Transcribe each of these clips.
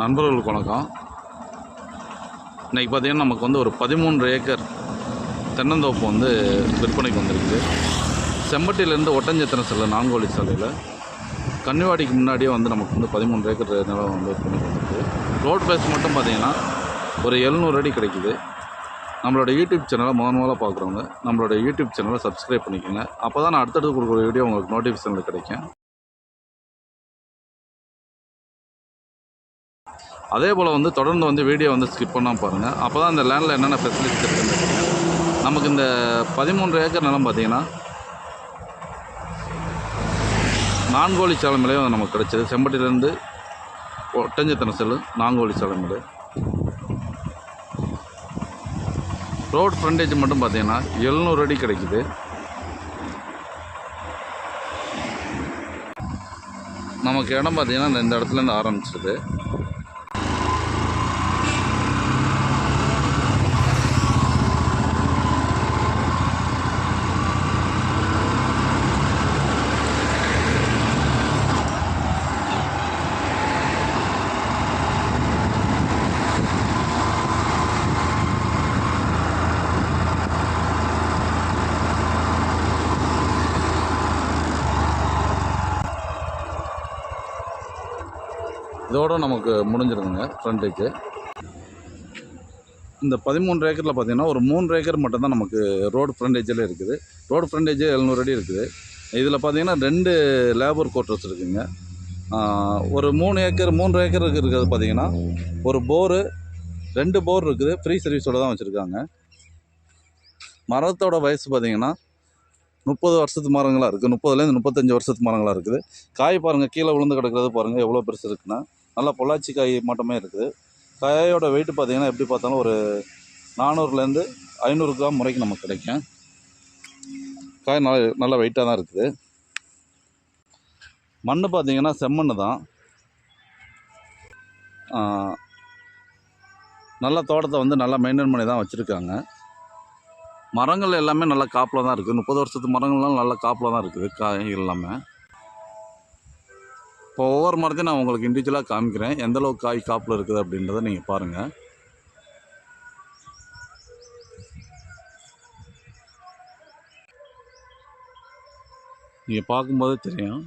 நண்பர்களுக்கு வணக்கம். இன்றைக்கி பார்த்தீங்கன்னா நமக்கு வந்து ஒரு பதிமூன்று ஏக்கர் தென்னந்தோப்பு வந்து விற்பனைக்கு வந்திருக்கு. செம்பட்டியிலேருந்து ஒட்டஞ்சத்திரம் சிலை நான்கோழி சாலையில். கன்னிவாடிக்கு முன்னாடியே வந்து நமக்கு வந்து பதிமூன்று ஏக்கர் நிலம் வந்து விற்பனைக்கு வந்திருக்கு. ரோட் பேஸ் மட்டும் பார்த்தீங்கன்னா ஒரு எழுநூறு அடி கிடைக்குது. நம்மளோட யூடியூப் சேனலை முதன் முதலாக பார்க்குறவங்க நம்மளோட யூடியூப் சேனலை சப்ஸ்கிரைப் பண்ணிக்கோங்க. அப்போ தான் நான் அடுத்தடுத்து கொடுக்குற வீடியோ உங்களுக்கு நோட்டிஃபிகேஷனில் கிடைக்கும். அதே போல் வந்து தொடர்ந்து வந்து வீடியோ வந்து ஸ்கிப் பண்ணால் பாருங்கள் அப்போ தான் இந்த லேண்டில் என்னென்ன ஃபெசிலிட்டிஸ் இருக்குன்னு நமக்கு இந்த பதிமூன்று ஏக்கர் நிலம் பார்த்தீங்கன்னா நான்கோழி சாலை மேலேயும் நமக்கு கிடச்சிது. செம்பட்டிலேருந்து ஒட்டஞ்சத்திரம் செல்லு நான்கோழி சாலை ரோட் ஃப்ரண்டேஜ் மட்டும் பார்த்தீங்கன்னா எழுநூறு அடி கிடைக்குது. நமக்கு இடம் பார்த்தீங்கன்னா இந்த இடத்துலேருந்து ஆரம்பிச்சிருது. இதோட நமக்கு முடிஞ்சிருக்குங்க ஃப்ரண்ட்டுக்கு இந்த பதிமூன்று ஏக்கரில் பார்த்தீங்கன்னா ஒரு மூன்று ஏக்கர் மட்டும்தான் நமக்கு ரோடு ஃப்ரண்டேஜில் இருக்குது. ரோடு ஃப்ரண்டேஜ் எழுநூறு அடி இருக்குது. இதில் பார்த்தீங்கன்னா ரெண்டு லேபர் குவார்ட்டர்ஸ் இருக்குதுங்க ஒரு மூணு ஏக்கர் மூன்று ஏக்கர் இருக்கிறது பார்த்தீங்கன்னா ஒரு போரு ரெண்டு போர் இருக்குது. ஃப்ரீ சர்வீஸோடு தான் வச்சுருக்காங்க. மரத்தோட வயசு பார்த்தீங்கன்னா முப்பது வருஷத்து மரங்களாக இருக்குது முப்பதுலேருந்து முப்பத்தஞ்சு வருஷத்து மரங்களாக இருக்குது. காய் பாருங்கள் கீழே விழுந்து கிடக்கிறது பாருங்கள் எவ்வளோ பெருசு இருக்குன்னா நல்லா பொள்ளாச்சி காய் மட்டுமே இருக்குது. காயோட வெயிட் பார்த்திங்கன்னா எப்படி பார்த்தாலும் ஒரு நானூறுலேருந்து ஐநூறு கிராம் முறைக்கு நமக்கு கிடைக்கும். காய் நல்ல நல்ல வெயிட்டாக தான் இருக்குது. மண் பார்த்திங்கன்னா செம்மண் தான். நல்லா நல்ல தோட்டத்தை வந்து நல்லா மெயின்டைன் பண்ணி தான் வச்சுருக்காங்க. மரங்கள் எல்லாமே நல்லா காப்பில் தான் இருக்குது. முப்பது வருஷத்து மரங்கள்லாம் நல்ல காப்பில் தான் இருக்குது காய்கள் எல்லாமே. இப்போ ஒவ்வொரு மரத்தையும் நான் உங்களுக்கு இண்டிவிஜுவலாக காமிக்கிறேன். எந்தளவுக்கு காய் காப்பில் இருக்குது அப்படின்றத நீங்கள் பாருங்கள் நீங்கள் பார்க்கும்போது தெரியும்.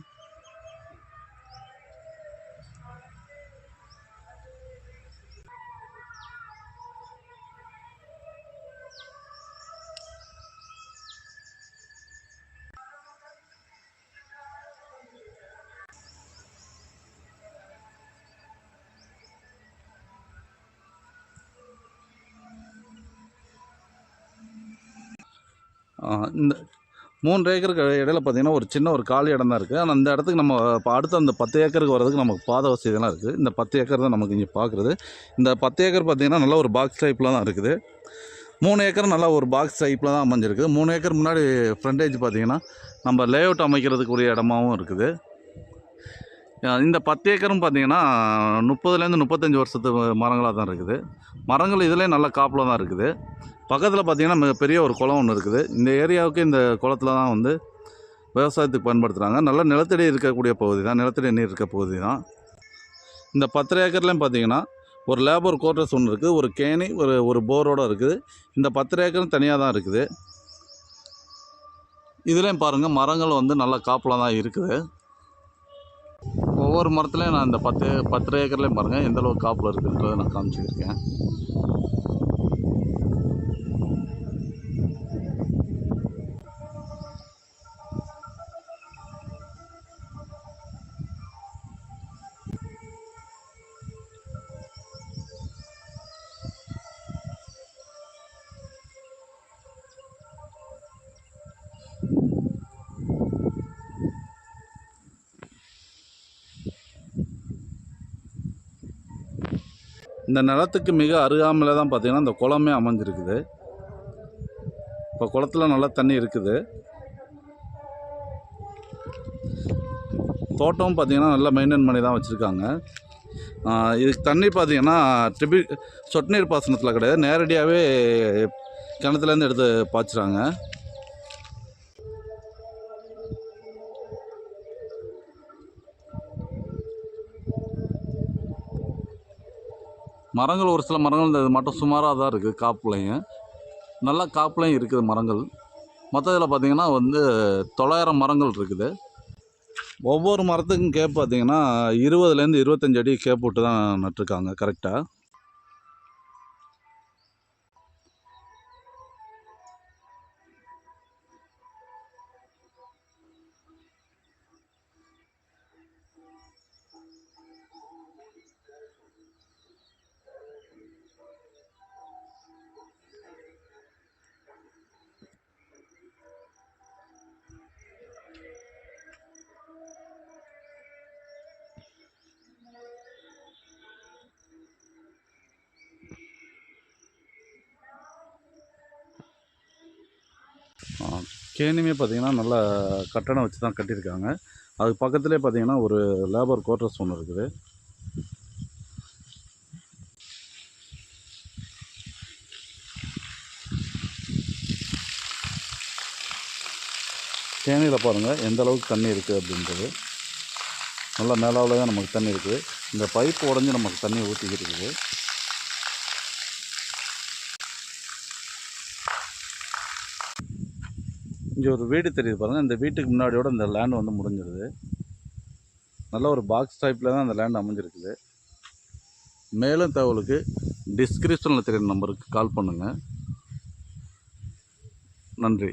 இந்த மூன்று ஏக்கருக்கு இடையில பார்த்தீங்கன்னா ஒரு சின்ன ஒரு காலி இடம் தான் இருக்குது ஆனால் அந்த இடத்துக்கு நம்ம இப்போ அடுத்து அந்த பத்து ஏக்கருக்கு வரதுக்கு நமக்கு பாதை வசதியெல்லாம் இருக்குது இந்த பத்து ஏக்கர் தான் நமக்கு இங்கே பார்க்குறது இந்த பத்து ஏக்கர் பார்த்திங்கன்னா நல்ல ஒரு பாக்ஸ் டைப்பில் தான் இருக்குது. மூணு ஏக்கர் நல்லா ஒரு பாக்ஸ் டைப்பில் தான் அமைஞ்சிருக்கு. மூணு ஏக்கர் முன்னாடி ஃப்ரண்டேஜ் பார்த்திங்கன்னா நம்ம லே அவுட் அமைக்கிறதுக்குரிய இடமாவும் இருக்குது. இந்த பத்து ஏக்கரும் பார்த்தீங்கன்னா முப்பதுலேருந்து முப்பத்தஞ்சு வருஷத்து மரங்களாக தான் இருக்குது. மரங்கள் இதிலே நல்ல காப்பில் தான் இருக்குது. பக்கத்தில் பார்த்திங்கன்னா மிகப்பெரிய ஒரு குளம் ஒன்று இருக்குது. இந்த ஏரியாவுக்கு இந்த குளத்துல தான் வந்து விவசாயத்துக்கு பயன்படுத்துகிறாங்க நல்ல நிலத்தடி இருக்கக்கூடிய பகுதி தான். நிலத்தடி நீர் இருக்க பகுதி தான். இந்த பத்தரை ஏக்கர்லேயும் பார்த்தீங்கன்னா ஒரு லேபர் குவார்ட்டர்ஸ் ஒன்று இருக்குது. ஒரு கேணி ஒரு ஒரு போரோடு இருக்குது. இந்த பத்தரை ஏக்கரும் தனியாக தான் இருக்குது. இதுலேயும் பாருங்கள் மரங்கள் வந்து நல்ல காப்பில் தான் இருக்குது. ஒவ்வொரு மரத்துலேயும் நான் இந்த பத்து பத்தரை ஏக்கர்லேயும் பாருங்கள் எந்த அளவுக்கு காப்பில் இருக்குன்றதை நான் காமிச்சிருக்கேன். இந்த நிலத்துக்கு மிக அருகாமையில் தான் பார்த்தீங்கன்னா இந்த குளமே அமைஞ்சிருக்குது. இப்போ குளத்துல நல்லா தண்ணி இருக்குது. தோட்டம் பார்த்திங்கன்னா நல்லா மெயின்டைன் பண்ணி தான் வச்சுருக்காங்க. இதுக்கு தண்ணி பார்த்தீங்கன்னா ட்ரிபி சொட்டு நீர் பாசனத்தில் கிடையாது. நேரடியாகவே கிணத்துலேருந்து எடுத்து பாய்ச்சுறாங்க. மரங்கள் ஒரு சில மரங்கள் இந்த இது மட்டும் சுமாராக தான் இருக்குது காப்புலையும். நல்லா காப்புலையும் இருக்குது மரங்கள். மற்றதில் பார்த்தீங்கன்னா வந்து தொள்ளாயிரம் மரங்கள் இருக்குது. ஒவ்வொரு மரத்துக்கும் கேப் பார்த்திங்கன்னா இருபதுலேருந்து இருபத்தஞ்சு அடி கேப் விட்டு தான் நட்டிருக்காங்க கரெக்டாக கேணியுமே பார்த்தீங்கன்னா நல்லா கட்டணம் வச்சு தான் கட்டியிருக்காங்க. அதுக்கு பக்கத்துலேயே பார்த்தீங்கன்னா ஒரு லேபர் குவார்ட்டர்ஸ் ஒன்று இருக்குது. கேணியில் பாருங்கள் எந்த அளவுக்கு தண்ணி இருக்குது அப்படின்றது. நல்லா மேலாவில் தான் நமக்கு தண்ணி இருக்குது இந்த பைப் உடஞ்சி நமக்கு தண்ணி ஊற்றிக்கிட்டு இருக்குது. இங்கே ஒரு வீடு தெரியுது பாருங்கள் இந்த வீட்டுக்கு முன்னாடியோட இந்த லேண்ட் வந்து முடிஞ்சிருது. நல்ல ஒரு பாக்ஸ் டைப்பில் தான் அந்த லேண்ட் அமைஞ்சிருக்குது. மேலும் தகவலுக்கு டிஸ்கிரிப்ஷனில் தெரியுற நம்பருக்கு கால் பண்ணுங்கள் நன்றி.